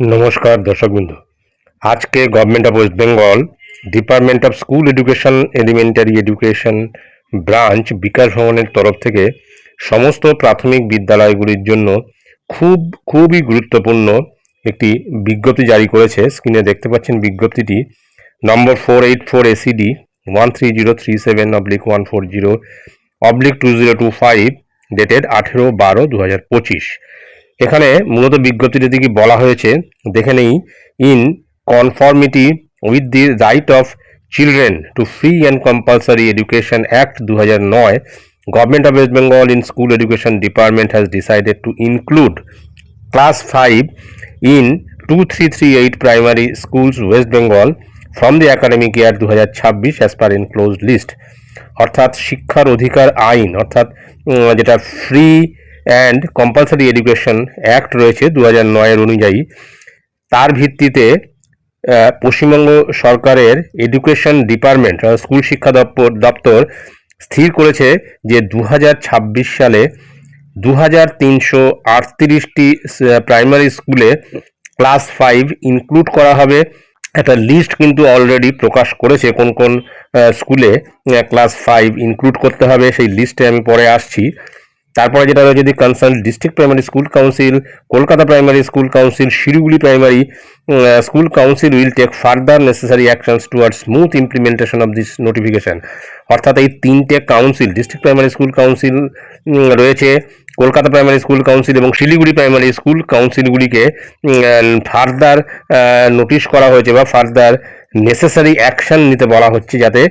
নমস্কার দর্শকবৃন্দ আজকে government of West Bengal department of school education elementary education branch Bikash ভবনের তরফ থেকে সমস্ত প্রাথমিক বিদ্যালয়গুলির জন্য খুব, খুবই গুরুত্বপূর্ণ একটি বিজ্ঞপ্তি জারি করেছে। স্ক্রিনে দেখতে পাচ্ছেন বিজ্ঞপ্তিটি। Number four eight four ACD one three zero three seven oblique one four zero oblique two zero two five dated আঠেরো বারো দু হাজার পঁচিশ। এখানে মূলত বিজ্ঞপ্তিটি থেকে বলা হয়েছে, দেখে নেই in conformity with the right of children to free and compulsory education act দু হাজার নয় government of West Bengal in school education department has decided to include class 5 in 2338 primary schools west bengal from the academic year 2026 as per enclosed list অর্থাৎ শিক্ষার অধিকার আইন, অর্থাৎ যেটা free and compulsory education act রয়েছে দু হাজার নয়ের অনুযায়ী। তার ভিত্তিতে পশ্চিমবঙ্গ সরকারের এডুকেশন ডিপার্টমেন্ট স্কুল শিক্ষা দপ্তর দপ্তর স্থির করেছে যে দু হাজার ছাব্বিশ সালে দু হাজার তিনশো আটত্রিশটি প্রাইমারি স্কুলে ক্লাস ফাইভ ইনক্লুড করা হবে। একটা লিস্ট কিন্তু অলরেডি প্রকাশ করেছে কোন কোন স্কুলে ক্লাস ফাইভ ইনক্লুড করতে হবে। সেই লিস্টে আমি পরে আসছি। তারপরে যেটা রয়েছে যদি concern district primary school council Kolkata primary school council Siliguri primary school council will take further necessary actions toward smooth implementation of this notification অর্থাৎ এই তিনটে council district primary school council রয়েছে, কলকাতা প্রাইমারি স্কুল কাউন্সিল এবং Siliguri primary school কাউন্সিলগুলিকে further notice করা হয়েছে বা further necessary action নিতে বলা হচ্ছে যাতে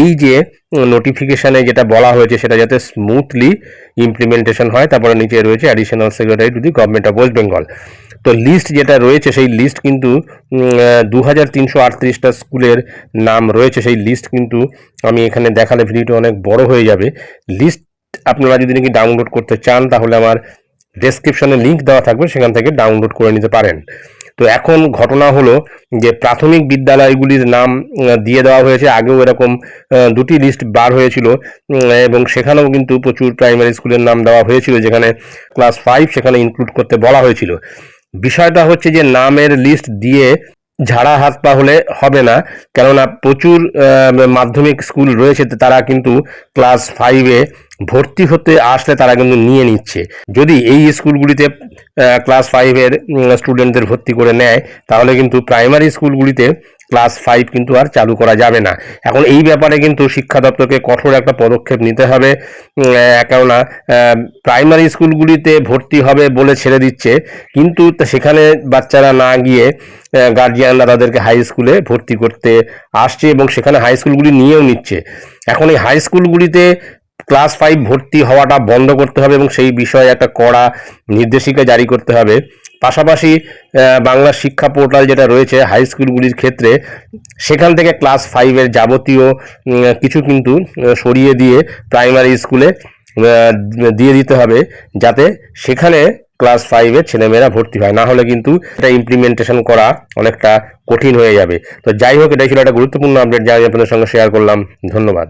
এই যে নোটিফিকেশানে যেটা বলা হয়েছে সেটা যাতে স্মুথলি ইমপ্লিমেন্টেশন হয়। তারপরে নিচে রয়েছে additional secretary to the government of West Bengal তো লিস্ট যেটা রয়েছে, সেই লিস্ট কিন্তু দু হাজার স্কুলের নাম রয়েছে। সেই লিস্ট কিন্তু আমি এখানে দেখালে ভিডিওটা অনেক বড় হয়ে যাবে। লিস্ট আপনারা যদি নাকি ডাউনলোড করতে চান, তাহলে আমার ডেসক্রিপশনে লিংক দেওয়া থাকবে, সেখান থেকে ডাউনলোড করে নিতে পারেন। তো এখন ঘটনা হলো যে, প্রাথমিক বিদ্যালয়গুলির নাম দিয়ে দেওয়া হয়েছে। আগেও এরকম দুটি লিস্ট বার হয়েছিল এবং সেখানেও কিন্তু প্রচুর প্রাইমারি স্কুলের নাম দেওয়া হয়েছিল, যেখানে ক্লাস ফাইভ সেখানে ইনক্লুড করতে বলা হয়েছিল। বিষয়টা হচ্ছে যে নামের লিস্ট দিয়ে ঝাড়া হাত পা হলে হবে না। কেননা প্রচুর মাধ্যমিক স্কুল রয়েছে তারা কিন্তু ক্লাস ফাইভে ভর্তি হতে আসলে তারা কিন্তু নিয়ে নিচ্ছে। যদি এই স্কুলগুলিতে ক্লাস ফাইভের স্টুডেন্টদের ভর্তি করে নেয়, তাহলে কিন্তু প্রাইমারি স্কুলগুলিতে ক্লাস ফাইভ কিন্তু আর চালু করা যাবে না। এখন এই ব্যাপারে কিন্তু শিক্ষা দপ্তরকে কঠোর একটা পদক্ষেপ নিতে হবে। কেননা প্রাইমারি স্কুলগুলিতে ভর্তি হবে বলে ছেড়ে দিচ্ছে। কিন্তু সেখানে বাচ্চারা না গিয়ে গার্জিয়ানরা তাদেরকে হাই স্কুলে ভর্তি করতে আসছে এবং সেখানে হাই স্কুলগুলি নিয়েও নিচ্ছে। এখন এই হাই স্কুলগুলিতে ক্লাস ফাইভ ভর্তি হওয়াটা বন্ধ করতে হবে এবং সেই বিষয়ে একটা কড়া নির্দেশিকা জারি করতে হবে। পাশাপাশি বাংলা শিক্ষা পোর্টাল যেটা রয়েছে, হাই স্কুলগুলির ক্ষেত্রে সেখান থেকে ক্লাস ফাইভের যাবতীয় কিছু কিন্তু সরিয়ে দিয়ে প্রাইমারি স্কুলে দিয়ে দিতে হবে যাতে সেখানে ক্লাস ফাইভের ছেলেমেয়েরা ভর্তি হয়। না হলে কিন্তু এটা ইমপ্লিমেন্টেশন করা অনেকটা কঠিন হয়ে যাবে। তো যাই হোক, এটাই ছিল একটা গুরুত্বপূর্ণ আপডেট যা আমি আপনাদের সঙ্গে শেয়ার করলাম। ধন্যবাদ।